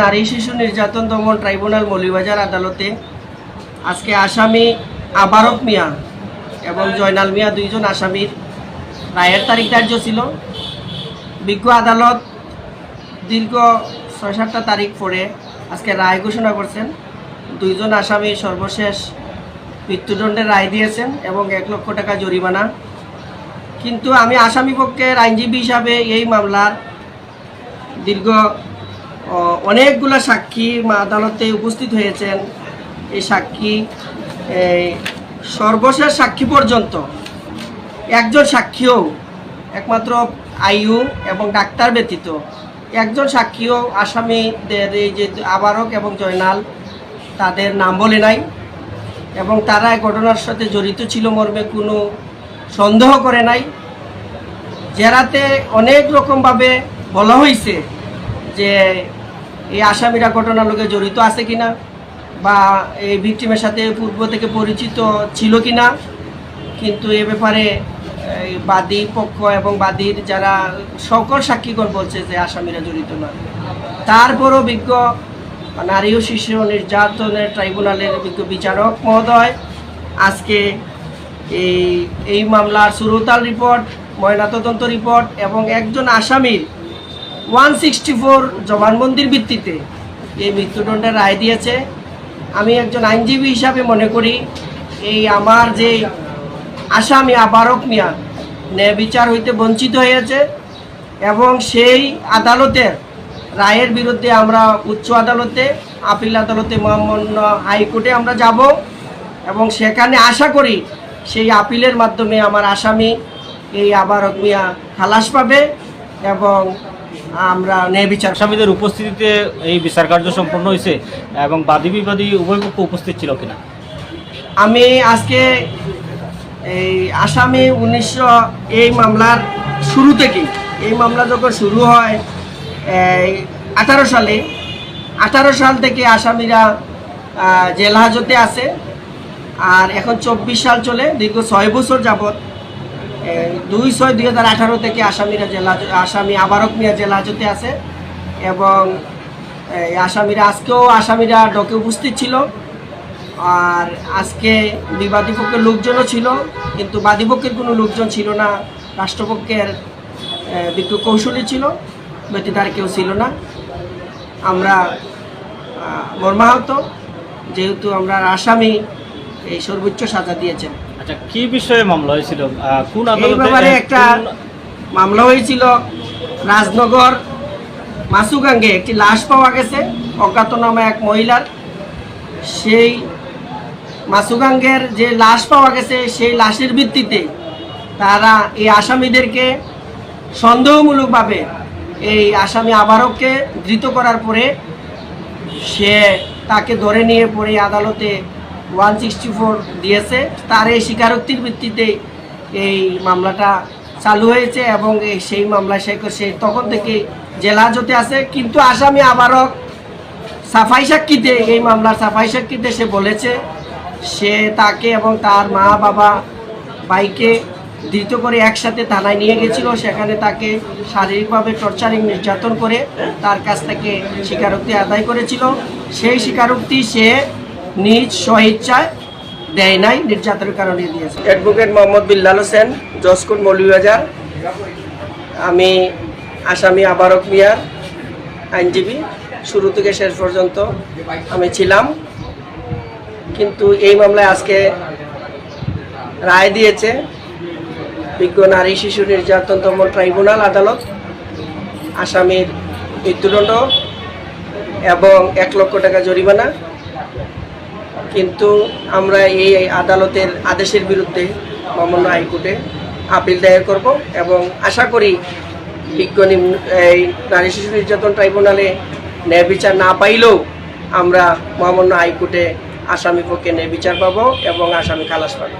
নারী শিশু নির্যাতন দমন ট্রাইব্যুনাল মৌলিবাজার আদালতে আজকে আসামি আবারক মিয়া এবং জয়নাল মিয়া দুইজন আসামির রায়ের তারিখ ধার্য ছিল। বিজ্ঞ আদালত দীর্ঘ ছয় সাতটা তারিখ পরে আজকে রায় ঘোষণা করছেন। দুইজন আসামি সর্বশেষ মৃত্যুদণ্ডের রায় দিয়েছেন এবং এক লক্ষ টাকা জরিমানা। কিন্তু আমি আসামি পক্ষের আইনজীবী হিসাবে এই মামলার দীর্ঘ অনেকগুলো সাক্ষী আদালতে উপস্থিত হয়েছেন। এই সাক্ষী সর্বশেষ সাক্ষী পর্যন্ত একজন সাক্ষীও, একমাত্র আইউ এবং ডাক্তার ব্যতীত একজন সাক্ষীও আসামিদের এই যে আবারক এবং জয়নাল, তাদের নাম বলে নাই এবং তারা ঘটনার সাথে জড়িত ছিল মর্মে কোনো সন্দেহ করে নাই। জেরাতে অনেক রকমভাবে বলা হয়েছে যে এই আসামিরা ঘটনার লোকে জড়িত আছে কিনা বা এই ভিকটিমের সাথে পূর্ব থেকে পরিচিত ছিল কিনা, কিন্তু এ ব্যাপারে বাদী পক্ষ এবং বাদীর যারা সকল সাক্ষীগণ বলছে যে আসামিরা জড়িত না। তারপরও বিজ্ঞ নারী ও শিশু নির্যাতনের ট্রাইব্যুনালের বিজ্ঞ বিচারক মহোদয়, আজকে এই এই মামলার সুরতাল রিপোর্ট, ময়নাতদন্ত রিপোর্ট এবং একজন আসামির ওয়ান সিক্সটি ফোর জবানবন্দির ভিত্তিতে এই মৃত্যুদণ্ডের রায় দিয়েছে। আমি একজন আইনজীবী হিসাবে মনে করি এই আমার যে আসামি আবারক মিয়া, ন্যায় বিচার হইতে বঞ্চিত হয়েছে এবং সেই আদালতের রায়ের বিরুদ্ধে আমরা উচ্চ আদালতে, আপিল আদালতে মহামান্য হাইকোর্টে আমরা যাব এবং সেখানে আশা করি সেই আপিলের মাধ্যমে আমার আসামি এই আবারক মিয়া খালাস পাবে এবং আমরা ন্যায় বিচার আসামিদের উপস্থিতিতে এই বিচার কার্য সম্পন্ন হয়েছে এবং বাদী বিবাদী উভয় পক্ষ উপস্থিত ছিল কিনা। আমি আজকে এই আসামি উনিশশো এই মামলার শুরু থেকেই এই মামলা যখন শুরু হয় আঠারো সালে আঠারো সাল থেকে আসামিরা আহ, জেল হাজতে আছে। আর এখন চব্বিশ সাল চলে দীর্ঘ ছয় বছর এই দুই ছয় দুই হাজার আঠারো থেকে আসামিরা জেলা আসামি আবারক মিয়া জেলা হাজতে আছে এবং আসামিরা আজকেও আসামিরা ডকে উপস্থিত ছিল। আর আজকে বিবাদী পক্ষের লোকজনও ছিল, কিন্তু বাদী পক্ষের কোনো লোকজন ছিল না। রাষ্ট্রপক্ষের বিজ্ঞ কৌশলী ছিল, ব্যতীত আর কেউ ছিল না। আমরা মর্মাহত, যেহেতু আমরা আসামি, এই সর্বোচ্চ সাজা দিয়েছেন। আচ্ছা কি বিষয়ে মামলা হয়েছিল? কোন আদালতে একটা মামলা হয়েছিল। রাজনগর মাসুগাঙ্গে একটি লাশ পাওয়া গেছে অজ্ঞাতনামা এক মহিলার। সেই মাসুগাঙ্গের যে লাশ পাওয়া গেছে সেই লাশের ভিত্তিতে তারা এই আসামিদেরকে সন্দেহমূলকভাবে এই আসামি আবারককে ধৃত করার পরে সে তাকে ধরে নিয়ে পরে আদালতে ওয়ান সিক্সটি ফোর দিয়েছে। তার এই স্বীকারোক্তির ভিত্তিতে এই মামলাটা চালু হয়েছে এবং সেই মামলা সে তখন থেকে জেলা হাজতে আছে। কিন্তু আসামি আবারও সাফাই সাক্ষীতে, এই মামলার সাফাই সাক্ষীতে সে বলেছে, সে তাকে এবং তার মা, বাবা বাইকে ধৃত করে একসাথে থানায় নিয়ে গেছিল। সেখানে তাকে শারীরিকভাবে টর্চারিং নির্যাতন করে তার কাছ থেকে স্বীকারোক্তি আদায় করেছিল। সেই স্বীকারোক্তি সে নিজ স্বইচ্ছায় দেয় নাই, নির্যাতনের কারণে দিয়েছে। অ্যাডভোকেট মোহাম্মদ বিল্লাল হোসেন জসকোট মৌলভীবাজার। আমি আসামি আবারক মিয়ার আইনজীবী। শুরু থেকে শেষ পর্যন্ত আমি ছিলাম। কিন্তু এই মামলায় আজকে রায় দিয়েছে বিজ্ঞ নারী শিশু নির্যাতন দমন ট্রাইব্যুনাল আদালত, আসামির মৃত্যুদণ্ড এবং এক লক্ষ টাকা জরিমানা। কিন্তু আমরা এই আদালতের আদেশের বিরুদ্ধে মামলা হাইকোর্টে আপিল দায়ের করব এবং আশা করি বিজ্ঞ এই নারী শিশু নির্যাতন ট্রাইব্যুনালে ন্যায় বিচার না পাইলেও আমরা মহামান্য হাইকোর্টে আসামি পক্ষে ন্যায় বিচার পাবো এবং আসামি খালাস পাবো।